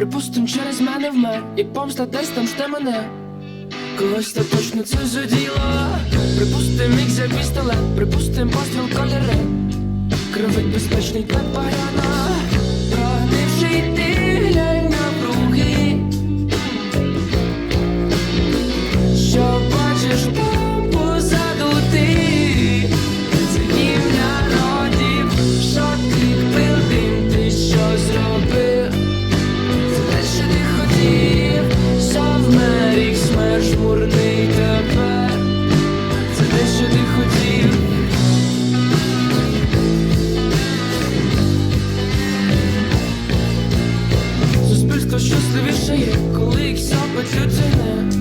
Припустим, через мене вмер, і помста десь там жде мене. Когось та точно це заділо. Припустим, міг за пістолет, припустим, постріл кольори. Кривить безпечний та багряно шиї, коли їх сяпать людини.